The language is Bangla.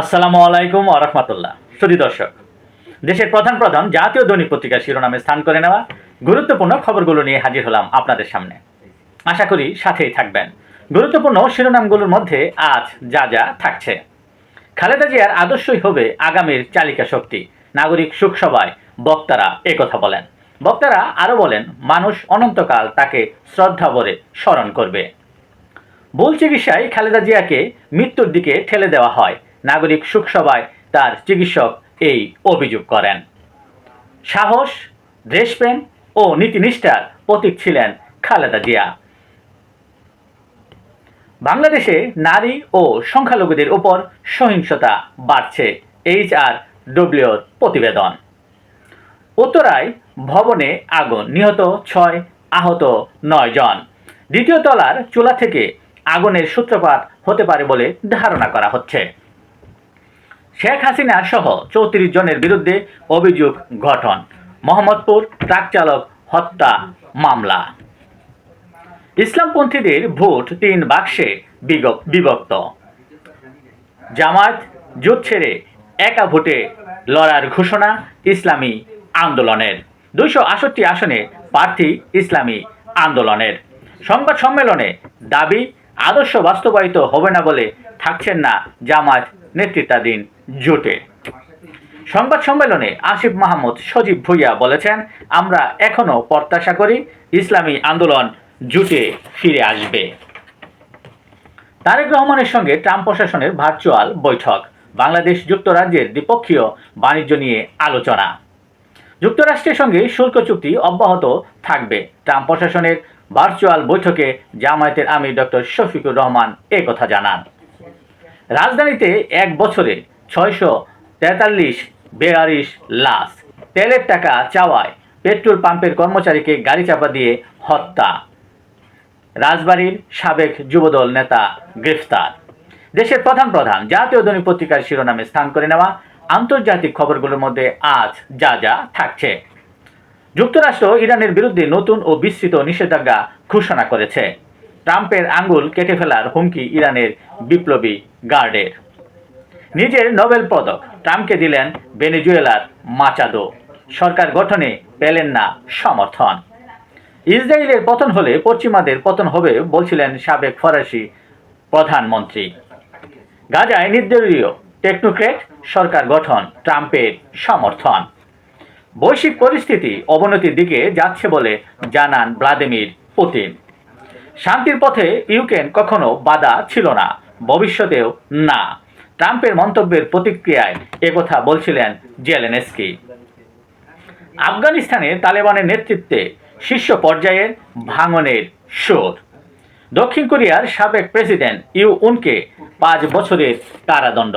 আসসালামু আলাইকুম আরহামতুল্লাহ সুদী দর্শক, দেশের প্রধান প্রধান জাতীয় দৈনিক পত্রিকার শিরোনামে স্থান করে নেওয়া গুরুত্বপূর্ণ খবরগুলো নিয়ে হাজির হলাম আপনাদের সামনে। আশা করি সাথেই থাকবেন। গুরুত্বপূর্ণ শিরোনামগুলোর মধ্যে আজ যা যা থাকছে। খালেদা জিয়ার আদর্শই হবে আগামীর চালিকা শক্তি। নাগরিক সুখ সভায় বক্তারা একথা বলেন। বক্তারা আরও বলেন, মানুষ অনন্তকাল তাকে শ্রদ্ধা ভরে স্মরণ করবে। ভুল চিকিৎসায় খালেদা জিয়াকে মৃত্যুর দিকে ঠেলে দেওয়া হয়। নাগরিক সুখ সভায় তার চিকিৎসক এই অভিযোগ করেন। সাহস, দেশপ্রেম ও নীতিনিষ্ঠার প্রতীক ছিলেন খালেদা জিয়া। বাংলাদেশে নারী ও সংখ্যালঘুদের উপর সহিংসতা বাড়ছে, এইচ আর ডব্লিউর প্রতিবেদন। উত্তরায় ভবনে আগুন নিহত ছয়, আহত নয় জন। দ্বিতীয় তলার চুলা থেকে আগুনের সূত্রপাত হতে পারে বলে ধারণা করা হচ্ছে। শেখ হাসিনা সহ চৌত্রিশ জনের বিরুদ্ধে অভিযোগ গঠন। মোহাম্মদপুর ট্রাক চালক হত্যা মামলা। ইসলামপন্থীদের ভোট তিন বাক্সে বিভক্ত। জামাত জোট ছেড়ে একা ভোটে লড়ার ঘোষণা ইসলামী আন্দোলনের। দুইশো আষট্টি আসনে প্রার্থী ইসলামী আন্দোলনের। সংবাদ সম্মেলনে দাবি, আদর্শ বাস্তবায়িত হবে না বলে থাকছেন না জামাত নেতৃত্বাধীন জোটে। সংবাদ সম্মেলনে আসিফ মাহমুদ সজীব ভুইয়া বলেছেন, আমরা এখনও প্রত্যাশা করি ইসলামী আন্দোলন জুটে ফিরে আসবে। তারেক রহমানের সঙ্গে ট্রাম্প প্রশাসনের ভার্চুয়াল বৈঠক, বাংলাদেশ যুক্তরাজ্যের দ্বিপক্ষীয় বাণিজ্য নিয়ে আলোচনা। যুক্তরাষ্ট্রের সঙ্গে শুল্ক চুক্তি অব্যাহত থাকবে। ট্রাম্প প্রশাসনের ভার্চুয়াল বৈঠকে জামায়াতের আমির ডক্টর শফিকুর রহমান কথা জানান। রাজধানীতে এক বছরে ছয়শো তেতাল্লিশ বেয়াল্লিশ লাশ। তেলের টাকা চাওয়ায় পেট্রোল পাম্পের কর্মচারীকে গাড়ি চাপা দিয়ে হত্যা। রাজবাড়ির সাবেক যুবদল নেতা গ্রেফতার। দেশের প্রধান প্রধান জাতীয় দৈনিক পত্রিকার শিরোনামে স্থান করে নেওয়া আন্তর্জাতিক খবরগুলোর মধ্যে আজ যা যা থাকছে। যুক্তরাষ্ট্র ইরানের বিরুদ্ধে নতুন ও বিস্তৃত নিষেধাজ্ঞা ঘোষণা করেছে। ট্রাম্পের আঙ্গুল কেটে ফেলার হুমকি ইরানের বিপ্লবী গার্ডের। নিজের নোবেল পদক ট্রাম্পকে দিলেন ভেনেজুয়েলার মাচাদো। সরকার গঠনে পেলেন না সমর্থন। ইসরায়েলের পতন হলে পশ্চিমাদের পতন হবে বলছিলেন সাবেক ফরাসি প্রধানমন্ত্রী। গাজায় নির্দলীয় টেকনোক্রেট সরকার গঠন ট্রাম্পের সমর্থন। বৈশ্বিক পরিস্থিতি অবনতির দিকে যাচ্ছে বলে জানান ভ্লাদিমির পুতিন। শান্তির পথে ইউক্রেন কখনো বাধা ছিল না, ভবিষ্যতেও না। ট্রাম্পের মন্তব্যের প্রতিক্রিয়ায় একথা বলছিলেন জেলেনস্কি। আফগানিস্তানে তালেবানের নেতৃত্বে শীর্ষ পর্যায়ের ভাঙনের সুর দক্ষিণ কোরিয়ার সাবেক প্রেসিডেন্ট ইউ উনকে পাঁচ বছরের কারাদণ্ড।